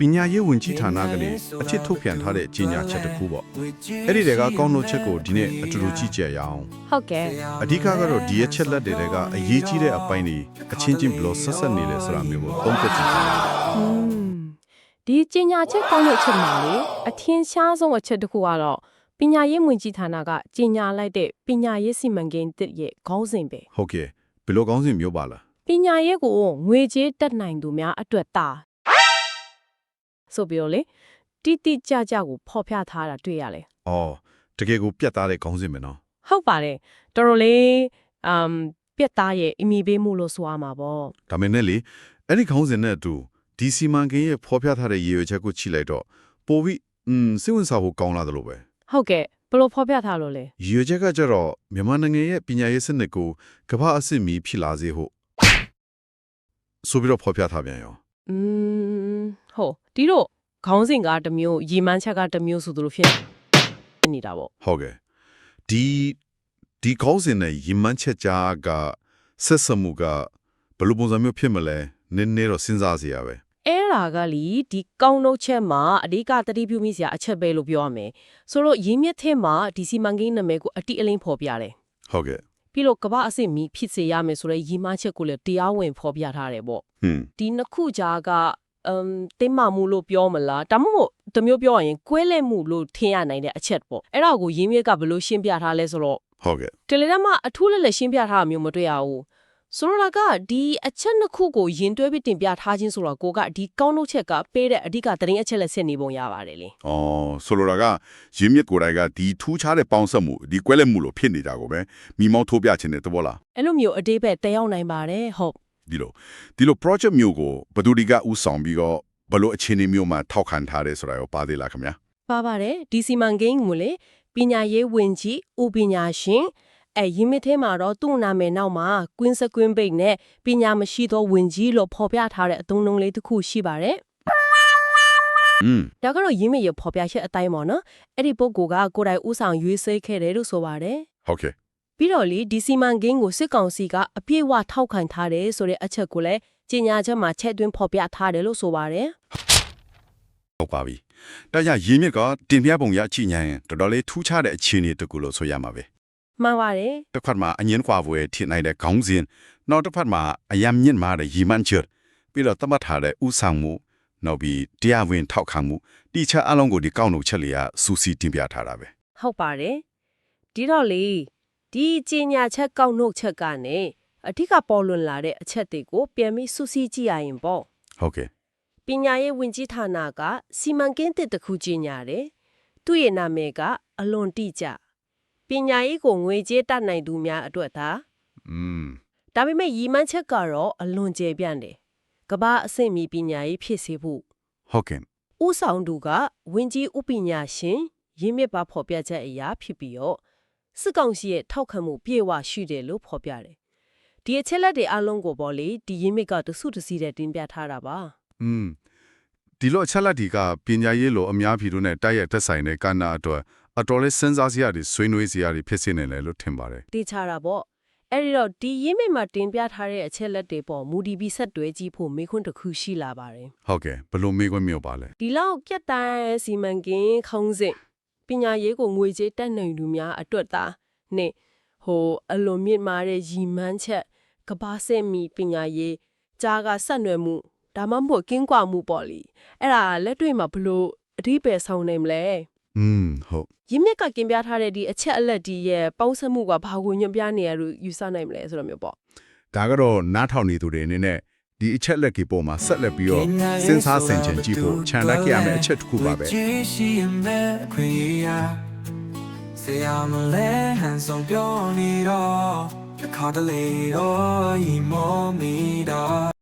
ပညာရေးဝန်ကြီးဌာနကနေအထစ်ထုတ်ပြန်ထားတဲ့ကြေညာချက်တစ်ခုပေါ့အဲ့ဒီတွေကကောင်းလို့ချက်ကိုဒီနေ့အတူတူကြည့်ကြရအောင်ဟုတ်ကဲ့အဓိကကတော့ဒီရဲ့ချက်လက်တွေတွေကအရေးကြီးတဲ့အပိုင်းတွေအချင်းချင်းဘယ်လို့ဆက်ဆက်နေလဲဆိုတာမျိုးကိုသုံးသပ်ကြည့်ကြအောင်อืมဒီကျင်ညာချက်ကောင်းတဲ့အချက်မှာလေအထင်ရှားဆုံးအချက်တစ်ခုကတော့ပညာရေးဝန်ကြီးဌာနကကျင်ညာလိုက်တဲ့ပညာရေးစီမံကိန်းတစ်ရဲ့ခေါင်းစဉ်ပဲဟုတ်ကဲ့ဘယ်လိုကောင်းစဉ်မျိုးပါလားပညာရေးကိုငွေကြေးတက်နိုင်သူများအတွက်တာ ဆိုပြီးတော့လေတိတိကျကျကိုဖော်ပြထားတာတွေ့ရလေ ။အော်တကယ်ကိုပြတ်သားတဲ့ကောင်းစဉ်ပဲနော် ဟုတ်ပါတယ်တော်တော်လေးအမ်ပြက်သားရဲ့အမိပေးမှုလို့ဆိုရမှာပေါ့ ။ဒါမင်းနဲ့လေအဲ့ဒီကောင်းစဉ်နဲ့အတူဒီစီမံကိန်းရဲ့ဖော်ပြထားတဲ့ရည်ရွယ်ချက်ကိုကြည့်လိုက်တော့ပိုပြီးอืมစိတ်ဝင်စားဖို့ကောင်းလာတယ်လို့ပဲ ဟုတ်ကဲ့ဘယ်လိုဖော်ပြထားလို့လဲ ။ရည်ရွယ်ချက်ကကြတော့မြန်မာနိုင်ငံရဲ့ပညာရေးစနစ်ကိုကမ္ဘာအဆင့်မီဖြစ်လာစေဖို့ဆိုပြီးတော့ဖော်ပြထားပြန်ရော อืม ม ဟုတ်ဒီတော့ခေါင်းစဉ်ကတစ်မျိုးရီမန်းချက်ကတစ်မျိုးဆိုသလိုဖြစ်နေတာပေါ့ဟုတ်ကဲ့ဒီဒီကောင်းစဉ်နဲ့ရည်မှန်းချက်ကြားကဆက်စပ်မှုကဘယ်လိုပုံစံမျိုးဖြစ်မလဲနည်းနည်းတော့စဉ်းစားစရာပဲအဲ့ဒါကလီဒီကောင်းနှုတ်ချက်မှာအဓိကတတိပြုမိစရာအချက်ပဲလို့ပြောရမယ်ဆိုတော့ရင်းမြစ်ထဲမှာဒီစီမံကိန်းနာမည်ကိုအတိအလင်းဖော်ပြတယ်ဟုတ်ကဲ့ပြီးတော့ကမ္ဘာအဆင့်မီဖြစ်စေရမယ်ဆိုတဲ့ရည်မှန်းချက်ကိုလည်းတရားဝင်ဖော်ပြထားတယ်ပေါ့ဟွန်းဒီနှစ်ခုကြားက အမ်တင်းမာမှုလို့ပြောမလားဒါမှမဟုတ်တမျိုးပြောရရင်ကွဲလဲမှုလို့ထင်ရနိုင်တဲ့အချက်ပေါ့အဲ့ဒါကိုရင်းမြစ်ကဘယ်လိုရှင်းပြထားလဲဆိုတော့ဟုတ်ကဲ့တယ်လီဂရမ်မှာအထူးလည်းလည်းရှင်းပြထားတာမျိုးမတွေ့ရဘူးဆိုတော့ကဒီအချက်နှစ်ခုကိုယင်တွဲပြီးတင်ပြထားခြင်းဆိုတော့ကိုကဒီကောင်းနှုတ်ချက်ကပေးတဲ့အဓိကသတင်းအချက်လက်ဆက်နေပုံရပါတယ်လေ။အော်ဆိုလိုတာကရင်းမြစ်ကိုယ်တိုင်ကဒီထူးခြားတဲ့ပေါင်းစပ်မှုဒီကွဲလက်မှုလို့ဖြစ်နေတာကိုပဲမိမောင်းထိုးပြခြင်းတဲ့သဘောလားအဲ့လိုမျိုးအတိတ်ပဲတက်ရောက်နိုင်ပါတယ်ဟုတ် ဒီလိုဒီလို project မျိုးကိုဘယ်သူဒီကဥဆောင်ပြီးတော့ဘယ်လိုအခြေအနေမျိုးမှာထောက်ခံထားတယ်ဆိုတာရောပါသေးလားခင်ဗျာပါပါတယ်ဒီစီမံကိန်းကိုလေပညာရေးဝင်ကြီးဥပညာရှင်အဲရင်းမြစ်ထဲမှာတော့သူ့နာမည်နောက်မှာကွင်းစကွင်းပိတ်နဲ့ပညာမရှိသောဝင်ကြီးလို့ဖော်ပြထားတဲ့အသုံးအနှုန်းလေးတစ်ခုရှိပါတယ်။อืมဒါကတော့ရင်းမြစ်ရဖော်ပြချက်အတိုင်းပေါ့နော်အဲ့ဒီပုဂ္ဂိုလ်ကကိုယ်တိုင်ဥဆောင်ရွေးဆဲခဲ့တယ်လို့ဆိုပါတယ်ဟုတ်ကဲ့ ပြီးတော့လေဒီစီမံကိန်းကိုစစ်ကောင်စီကအပြည့်အဝထောက်ခံထားတယ်ဆိုတဲ့အချက်ကိုလည်းကြေညာချက်မှာချက်သွင်းဖော်ပြထားတယ်လို့ဆိုပါတယ်ဟုတ်ပါပြီ။ဒါကြောင့်ရင်းမြစ်ကတင်ပြပုံရအချိညာရင်တော်တော်လေးထူးခြားတဲ့အခြေအနေတစ်ခုလို့ဆိုရမှာပဲမှန်ပါတယ်။တစ်ခါမှာအငင်းကွာပွဲထင်နိုင်တဲ့ခေါင်းစဉ်နောက်တစ်ဖက်မှာအယံမြင့်မာတဲ့ရည်မှန်းချက်ပြီးတော့သတ်မှတ်ထားတဲ့ဥဆောင်မှုနောက်ပြီးတရားဝင်ထောက်ခံမှုတိကျအလုံးကိုဒီကောက်နှုတ်ချက်လေးကစူးစီးတင်ပြထားတာပဲဟုတ်ပါတယ်ဒီတော့လေ ဒီကြေညာချက်ကောက်နှုတ်ချက်ကနေအထက်ကပေါ်လွင်လာတဲ့အချက်တွေကိုပြန်ပြီးစုစည်းကြည့်ရရင်ပေါ့ဟုတ်ကဲ့ပညာရေးဝန်ကြီးဌာနကစီမံကိန်းတစ်တစ်ခုကြီးညာတယ်။သူ့ရဲ့နာမည်ကအလွန်တိကျပညာရေးကိုငွေကြေးတတ်နိုင်သူများအတွက်သာอืมဒါပေမဲ့ရည်မှန်းချက်ကတော့အလွန်ကျယ်ပြန့်တယ်။ကမ္ဘာအဆင့်မီပညာရေးဖြစ်စေဖို့ဟုတ်ကဲ့ဥဆောင်သူကဝင်ကြီးဥပညာရှင်ရင်းမြစ်ပါဖော်ပြချက်အရာဖြစ်ပြီးတော့ စစ်ကောင်စီရဲ့ထောက်ခံမှုပြေဝရှိတယ်လို့ဖော်ပြတယ်။ဒီအချက်လက်တွေအလုံးကိုပေါ့လေဒီရင်းမြစ်ကတစုတစည်းတဲ့တင်ပြထားတာပါ။อืมဒီလိုအချက်လက်ဒီကပညာရေးလိုအများပြည်သူနဲ့တိုက်ရိုက်သက်ဆိုင်တဲ့ကဏ္ဍအတွက်အတော်လေးစဉ်းစားစရာတွေဆွေးနွေးစရာတွေဖြစ်စေနေတယ်လို့ထင်ပါတယ်တေးချတာပေါ့အဲ့ဒီတော့ဒီရင်းမြစ်မှာတင်ပြထားတဲ့အချက်လက်တွေပေါ်မူဒီဘီဆက်တွဲကြည့်ဖို့မေခွန်းတစ်ခုရှိလာပါတယ်ဟုတ်ကဲ့ဘယ်လိုမေးခွန်းမျိုးပါလဲဒီလောက်ပြတ်တိုင်းစီမံကိန်းခေါင်းစဉ် ပညာရေးကိုငွေကြေးတက်နိုင်သူများအတွက်သာနဲ့ဟိုအလွန်မြင့်မားတဲ့ရီမန်းချက်ကဘာစက်မီပညာရေးကြားကဆက်နွယ်မှုဒါမှမဟုတ်ကင်းကွာမှုပေါ့လေအဲ့ဒါလက်တွေ့မှာဘလို့အဓိပ္ပာယ်ဆောင်နေမလဲอืมဟုတ်ရင်းမြစ်ကကင်ပြထားတဲ့ဒီအချက်အလက်ဒီရဲ့ပေါင်းစပ်မှုကဘာကိုညွှန်ပြနေရလို့ယူဆနိုင်မလဲဆိုတော့မျိုးပေါ့ဒါကတော့နားထောင်နေသူတွေအနေနဲ့ ဒီအချက်လက်ကြီးပေါ်မှာဆက်လက်ပြီးတော့စဉ်းစားဆင်ခြင်ကြည့်ဖို့ခြံလိုက်ရမယ့်အချက်တစ်ခုပါပဲကြည့်ရှိရင်မဲ့ခွေရဆရာမလဲဟန်ဆောင်ပြောနေတော့တစ်ခါတလေတော့ဤမောမီတော့